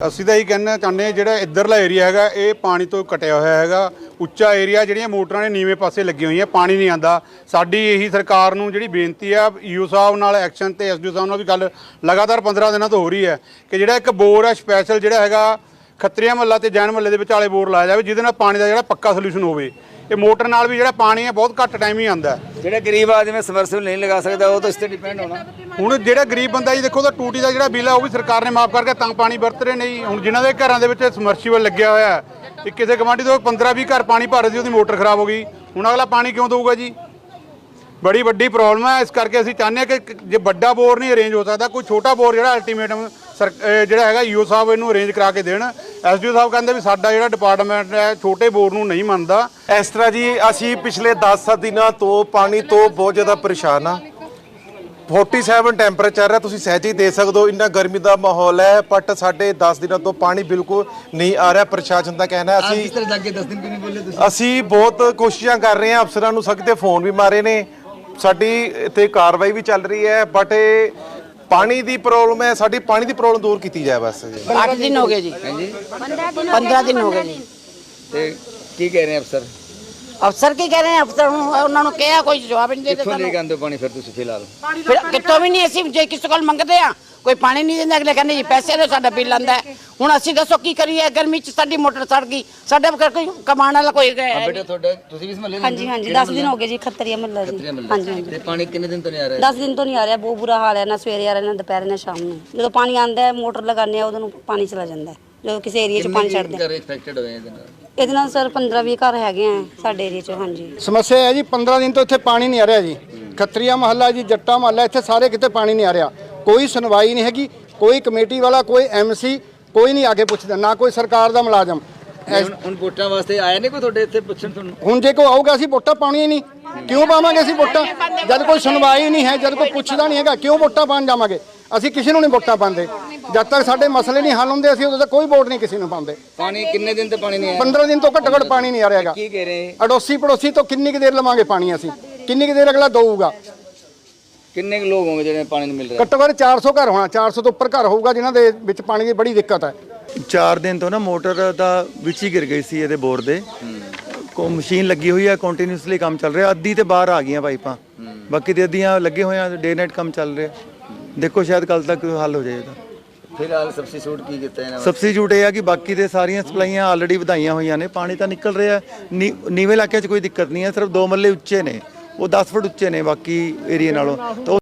ਅਸੀਂ ਤਾਂ ਇਹ ਕਹਿਣਾ ਚਾਹੁੰਦੇ ਹਾਂ ਜਿਹੜਾ ਇੱਧਰਲਾ ਏਰੀਆ ਹੈਗਾ, ਇਹ ਪਾਣੀ ਤੋਂ ਕਟਿਆ ਹੋਇਆ ਹੈਗਾ। ਉੱਚਾ ਏਰੀਆ, ਜਿਹੜੀਆਂ ਮੋਟਰਾਂ ਨੇ ਨੀਵੇਂ ਪਾਸੇ ਲੱਗੀਆਂ ਹੋਈਆਂ, ਪਾਣੀ ਨਹੀਂ ਆਂਦਾ ਸਾਡੀ ਇਹੀ ਸਰਕਾਰ ਨੂੰ ਜਿਹੜੀ ਬੇਨਤੀ ਆ ਯੂ ਸਾਹਿਬ ਨਾਲ ਐਕਸ਼ਨ ਤੇ ਐਸਡੀਓ ਸਾਹਿਬ ਨਾਲ ਵੀ ਗੱਲ ਲਗਾਤਾਰ 15 ਦਿਨਾਂ ਤੋਂ ਹੋ ਰਹੀ ਹੈ ਕਿ ਜਿਹੜਾ ਇੱਕ ਬੋਰ ਹੈ ਸਪੈਸ਼ਲ ਜਿਹੜਾ ਹੈਗਾ, ਖੱਤਰੀਆਂ ਮਹੱਲਾ ਤੇ ਜੈਨ ਮਹੱਲੇ ਦੇ ਵਿਚਾਲੇ ਬੋਰ ਲਾਇਆ ਜਾਵੇ, ਜਿਹਦੇ ਨਾਲ ਪਾਣੀ ਦਾ ਜਿਹੜਾ ਪੱਕਾ ਸੋਲੂਸ਼ਨ ਹੋਵੇ। ਇਹ ਮੋਟਰ ਨਾਲ ਵੀ ਜਿਹੜਾ ਪਾਣੀ ਹੈ ਬਹੁਤ ਘੱਟ ਟਾਈਮ ਹੀ ਹੈ। ਜਿਹੜਾ ਗਰੀਬ ਆਦਮੀ ਸਮਰਸੀਬਲ ਨਹੀਂ ਲਗਾ ਸਕਦਾ ਉਹ ਤਾਂ ਇਸ ਤੇ ਡਿਪੈਂਡ ਹੋਣਾ। ਹੁਣ ਜਿਹੜਾ ਗਰੀਬ ਬੰਦਾ ਜੀ ਦੇਖੋ ਉਹਦਾ ਟੂਟੀ ਦਾ ਜਿਹੜਾ ਬਿੱਲ ਆ ਉਹ ਵੀ ਸਰਕਾਰ ਨੇ ਮਾਫ ਕਰਕੇ ਤਾਂ ਪਾਣੀ ਵਰਤ ਰਹੇ ਨਹੀਂ ਹੁਣ ਜਿਨ੍ਹਾਂ ਦੇ ਘਰਾਂ ਦੇ ਵਿੱਚ ਸਮਰਸੀਬਲ ਲੱਗਿਆ ਹੋਇਆ ਇਹ ਕਿਸੇ ਗਵਾਂਢੀ ਤੋਂ 15 20 ਘਰ ਪਾਣੀ ਭਰ ਸੀ ਉਹਦੀ ਮੋਟਰ ਖਰਾਬ ਹੋ ਗਈ। ਹੁਣ ਅਗਲਾ ਪਾਣੀ ਕਿਉਂ ਦਊਗਾ ਜੀ? ਬੜੀ ਵੱਡੀ ਪ੍ਰੋਬਲਮ ਹੈ ਇਸ ਕਰਕੇ ਅਸੀਂ ਚਾਹੁੰਦੇ ਹਾਂ ਕ- ਜੇ ਵੱਡਾ ਬੋਰ ਨਹੀਂ ਅਰੇਂਜ ਹੋ ਸਕਦਾ ਕੋਈ ਛੋਟਾ ਬੋਰ ਜਿਹੜਾ ਅਲਟੀਮੇਟਮ ਸਰ ਜਿਹੜਾ ਹੈਗਾ ਯੂ ਸਾਹਿਬ ਇਹਨੂੰ ਅਰੇਂਜ ਕਰਾ ਕੇ ਦੇਣ। ਐਸਡੀਓ ਸਾਹਿਬ ਕਹਿੰਦੇ ਵੀ ਸਾਡਾ ਜਿਹੜਾ ਡਿਪਾਰਟਮੈਂਟ ਹੈ ਛੋਟੇ ਬੋਰ ਨੂੰ ਨਹੀਂ ਮੰਨਦਾ। ਇਸ ਤਰ੍ਹਾਂ ਜੀ ਅਸੀਂ ਪਿਛਲੇ 10 ਦਿਨਾਂ ਤੋਂ ਪਾਣੀ ਤੋਂ ਬਹੁਤ ਜ਼ਿਆਦਾ ਪਰੇਸ਼ਾਨ ਆ 47 ਟੈਂਪਰੇਚਰ ਹੈ ਤੁਸੀਂ ਸਹਿਜ ਹੀ ਦੇ ਸਕਦੇ ਹੋ। ਇੰਨਾ ਗਰਮੀ ਦਾ ਮਾਹੌਲ ਹੈ ਬਟ ਸਾਡੇ 10 ਦਿਨਾਂ ਤੋਂ ਪਾਣੀ ਬਿਲਕੁਲ ਨਹੀਂ ਆ ਰਿਹਾ। ਪ੍ਰਸ਼ਾਸਨ ਦਾ ਕਹਿਣਾ ਹੈ ਅਸੀਂ ਤਰ੍ਹਾਂ ਜਾ ਕੇ 10 ਦਿਨ ਕਿਉਂ ਨਹੀਂ ਬੋਲੇ ਤੁਸੀਂ? ਅਸੀਂ ਬਹੁਤ ਕੋਸ਼ਿਸ਼ਾਂ ਕਰ ਰਹੇ ਹਾਂ ਅਫਸਰਾਂ ਨੂੰ ਸਖਤ ਫੋਨ ਵੀ ਮਾਰੇ ਨੇ। ਸਾਡੀ ਇੱਥੇ ਕਾਰਵਾਈ ਵੀ ਚੱਲ ਰਹੀ ਹੈ ਬਟ ਇਹ ਪਾਣੀ ਦੀ ਪ੍ਰੋਬਲਮ ਹੈ ਸਾਡੀ ਪਾਣੀ ਦੀ ਪ੍ਰੋਬਲਮ ਦੂਰ ਕੀਤੀ ਜਾਏ ਬਸ ਜੀ। 8 ਦਿਨ ਹੋ ਗਏ ਜੀ। ਹਾਂਜੀ 15 ਦਿਨ ਹੋ ਗਏ ਜੀ। ਤੇ ਕੀ ਕਹਿ ਰਹੇ ਆ ਅਫਸਰ? ਅਫਸਰ ਕੀ ਕਹਿ ਰਹੇ ਆ ਅਫਸਰ ਉਹਨਾਂ ਨੂੰ ਕਿਹਾ ਕੋਈ ਜਵਾਬ ਨਹੀਂ ਦੇ ਕਿੱਥੋਂ ਲੈ ਕੇ ਪਾਣੀ ਫਿਰ ਤੁਸੀਂ ਫਿਲਹਾਲ? ਫਿਰ ਕਿਤੋਂ ਵੀ ਨਹੀਂ ਅਸੀਂ ਜੇ ਕਿਸੇ ਕੋਲ ਮੰਗਦੇ ਆ ਕੋਈ ਪਾਣੀ ਨਹੀਂ ਦਿੰਦਾ ਅਗਲੇ ਕਹਿੰਦੇ ਜੀ ਪੈਸੇ ਦੇ ਸਾਡਾ ਬਿੱਲ ਆਂਦਾ। ਹੁਣ ਅਸੀਂ ਦੱਸੋ ਕੀ ਕਰੀਏ ਗਰਮੀ ਚ ਸਾਡੀ ਮੋਟਰ ਸੜ ਗਈ। ਸਾਡੇ ਕੋਲ ਕੋਈ ਕਮਾਉਣ ਵਾਲਾ ਕੋਈ ਹੈ ਬੇਟਾ ਤੁਹਾਡਾ ਤੁਸੀਂ ਵੀ ਇਸ ਮਹੱਲੇ ਹਾਂਜੀ ਹਾਂਜੀ 10 ਦਿਨ ਹੋ ਗਏ ਜੀ ਖੱਤਰੀਆ ਮਹੱਲਾ ਜੀ। ਹਾਂਜੀ ਹਾਂਜੀ। ਤੇ ਪਾਣੀ ਕਿੰਨੇ ਦਿਨ ਤੋਂ ਨਹੀਂ ਆ ਰਿਹਾ? 10 ਦਿਨ ਤੋਂ ਨਹੀਂ ਆ ਰਿਹਾ ਬਹੁਤ ਬੁਰਾ ਹਾਲ ਹੈ ਨਾ ਸਵੇਰੇ ਆ ਰਿਹਾ ਨਾ ਦੁਪਹਿਰੇ ਨਾ ਸ਼ਾਮ ਨੂੰ। ਜਦੋਂ ਪਾਣੀ ਆਂਦਾ ਹੈ ਮੋਟਰ ਲਗਾਉਂਦੇ ਆ ਉਦੋਂ ਨੂੰ ਪਾਣੀ ਚਲਾ ਜਾਂਦਾ ਹੈ। ਜਦੋਂ ਕਿਸੇ ਏਰੀਆ 'ਚ ਪਾਣੀ ਛੱਡਦੇ ਘਰ ਇਨਫੈਕਟਡ ਹੋਏ ਇਹਦੇ ਨਾਲ? ਇਹਦੇ ਨਾਲ ਸਰ 15 20 ਘਰ ਹੈਗੇ ਆ ਸਾਡੇ ਏਰੀਆ 'ਚ ਹਾਂਜੀ। ਸਮੱਸਿਆ ਹੈ ਜੀ 15 ਦਿਨ ਤੋਂ ਇੱਥੇ ਪਾਣੀ ਨਹੀਂ ਆ ਰਿਹਾ ਜੀ। ਖੱਤਰੀਆ ਮਹੱਲਾ ਜੀ ਜੱਟਾ ਮਹੱਲਾ ਇੱਥੇ ਸਾਰੇ ਕਿਤੇ ਪਾਣੀ ਨਹੀਂ ਆ ਰਿਹਾ। ਕੋਈ ਸੁਣਵਾਈ ਨਹੀਂ ਹੈਗੀ ਕੋਈ ਕਮੇਟੀ ਵਾਲਾ ਕੋਈ ਐਮਸੀ ਕੋਈ ਨਹੀਂ ਆ ਕੇ ਪੁੱਛਦਾ ਨਾ ਕੋਈ ਸਰਕਾਰ ਦਾ ਮੁਲਾਜ਼ਮ। ਹੁਣ ਵੋਟਾਂ ਵਾਸਤੇ ਆਏ ਨੇ ਕੋਈ ਤੁਹਾਡੇ ਇੱਥੇ ਪੁੱਛਣ ਤੁਹਾਨੂੰ? ਹੁਣ ਜੇ ਕੋਈ ਆਊਗਾ ਅਸੀਂ ਵੋਟਾਂ ਪਾਉਣੀਆਂ ਹੀ ਨਹੀਂ। ਕਿਉਂ ਪਾਵਾਂਗੇ ਅਸੀਂ ਵੋਟਾਂ? ਜਦ ਕੋਈ ਸੁਣਵਾਈ ਨਹੀਂ ਹੈ ਜਦ ਕੋਈ ਪੁੱਛਦਾ ਨਹੀਂ ਹੈਗਾ ਕਿਉਂ ਵੋਟਾਂ ਪਾਉਣ ਜਾਵਾਂਗੇ? ਅਸੀਂ ਕਿਸੇ ਨੂੰ ਨਹੀਂ ਵੋਟਾਂ ਪਾਉਂਦੇ। ਜਦ ਤੱਕ ਸਾਡੇ ਮਸਲੇ ਨਹੀਂ ਹੱਲ ਹੁੰਦੇ ਅਸੀਂ ਉਦੋਂ ਤੱਕ ਕੋਈ ਵੋਟ ਨਹੀਂ ਕਿਸੇ ਨੂੰ ਪਾਉਂਦੇ। ਪਾਣੀ ਕਿੰਨੇ ਦਿਨ ਤੋਂ ਪਾਣੀ ਨਹੀਂ ਆਇਆ? 15 ਦਿਨ ਤੋਂ ਘੱਟੋ ਘੱਟ ਪਾਣੀ ਨਹੀਂ ਆ ਰਿਹਾ ਹੈਗਾ। ਕੀ ਕਹਿ ਰਹੇ? ਅੜੋਸੀ ਪੜੋਸੀ ਤੋਂ ਕਿੰਨੀ ਕੁ ਦੇਰ ਲਵਾਂਗੇ ਪਾਣੀ ਅਸੀਂ? ਕਿੰਨੀ ਕੁ ਦੇਰ ਅਗਲਾ ਦਊਗਾ? ਕਿੰਨੇ ਕੁ ਲੋਕ ਹੋਣਗੇ ਜਿਹੜੇ ਪਾਣੀ ਨਹੀਂ ਮਿਲ ਰਿਹਾ? ਘੱਟੋ ਘੱਟ 400 ਘਰ ਹੋਣਾ 400 ਤੋਂ ਉੱਪਰ ਘਰ ਹੋਊਗਾ ਜਿਨ੍ਹਾਂ ਦੇ ਵਿੱਚ ਪਾਣੀ ਦੀ ਬੜੀ ਦਿੱਕਤ ਹੈ। ਚਾਰ ਦਿਨ ਤੋਂ ਨਾ ਮੋਟਰ ਦਾ ਵਿੱਚ ਹੀ ਗਿਰ ਗਈ ਸੀ ਇਹਦੇ ਬੋਰ ਦੇ। ਕੋ ਮਸ਼ੀਨ ਲੱਗੀ ਹੋਈ ਹੈ ਕੰਟੀਨਿਊਸਲੀ ਕੰਮ ਚੱਲ ਰਿਹਾ। ਅੱਧੀ ਤੇ ਬਾਹਰ ਆ ਗਈਆਂ ਪਾਈਪਾਂ। ਬਾਕੀ ਤੇ ਅੱਧੀਆਂ ਲੱਗੇ ਹੋਏ ਆ ਡੇ ਨਾਈਟ ਕੰਮ ਚੱਲ ਰਿਹਾ। ਦੇਖੋ ਸ਼ਾਇਦ ਕੱਲ ਤੱਕ ਹੱਲ ਹੋ ਜਾਏ ਇਹਦਾ ਫਿਲਹਾਲ ਸਬਸਟੀਟਿਊਟ ਕੀ ਕੀਤਾ ਇਹਨਾਂ ਸਬਸਟੀਟਿਊਟ ਇਹ ਆ ਕਿ ਬਾਕੀ ਦੇ ਸਾਰੀਆਂ ਸਪਲਾਈਆਂ ਆਲਰੇਡੀ ਵਧਾਈਆਂ ਹੋਈਆਂ ਨੇ। ਪਾਣੀ ਤਾਂ ਨਿਕਲ ਰਿਹਾ। ਨੀ- ਨੀਵੇਂ ਇਲਾਕਿਆਂ 'ਚ ਕੋਈ ਦਿੱਕਤ ਨਹੀਂ ਹੈ ਸਿਰਫ ਦੋ ਮੱਲੇ ਉੱਚੇ ਨੇ। ਉਹ 10 ਫੁੱਟ ਉੱਚੇ ਨੇ ਬਾਕੀ ਏਰੀਆ ਨਾਲੋਂ। ਤਾਂ